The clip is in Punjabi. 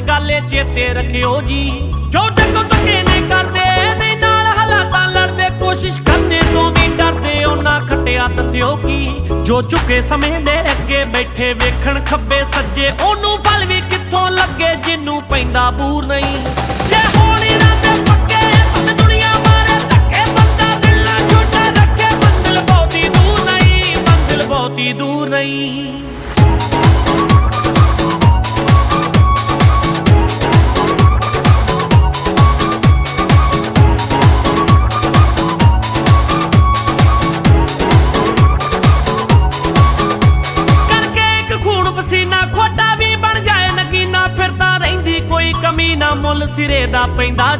ਚੇਤੇ ਰੱਖਿਓ ਜੀ। ਜੋ ਜੱਗੋ ਧੱਕੇ ਨਹੀਂ ਕਰਦੇ, ਨਹੀਂ ਨਾਲ ਹਾਲਾਤਾਂ ਲੜਦੇ, ਕੋਸ਼ਿਸ਼ ਕਰਦੇ ਤੋਂ ਵੀ ਡਰਦੇ, ਉਹਨਾਂ ਖੱਟਿਆ ਦੱਸਿਓ ਕੀ? ਜੋ ਝੁਕੇ ਸਮੇਂ ਦੇ ਅੱਗੇ ਬੈਠੇ ਵੇਖਣ ਖੱਬੇ ਸੱਜੇ, ਉਹਨੂੰ ਫਲ ਵੀ ਕਿੱਥੋਂ ਲੱਗੇ ਜਿੰਨੂੰ ਪੈਂਦਾ ਬੂਰ ਨਹੀਂ। ਜੇ ਹੋਣੀ ਰਾਤੇ ਪੱਕੇ ਤੇ ਦੁਨੀਆ ਮਾਰੇ, ਧੱਕੇ ਬੰਦਾ ਦਿਲ ਨਾਲ ਛੋਟਾ, ਰੱਖੇ ਮੰਜ਼ਿਲ ਬਹੁਤੀ ਦੂਰ ਨਹੀਂ। ਖੂਨ ਖੋਟਾ ਵੀ ਬਣ ਜਾਏ, ਨਗੀਨਾ ਫਿਰ ਰਹਿੰਦੀ, ਕੋਈ ਕਮੀ ਨਾ ਮੁੱਲ ਸਿਰੇ ਦਾ ਪੈਂਦਾ।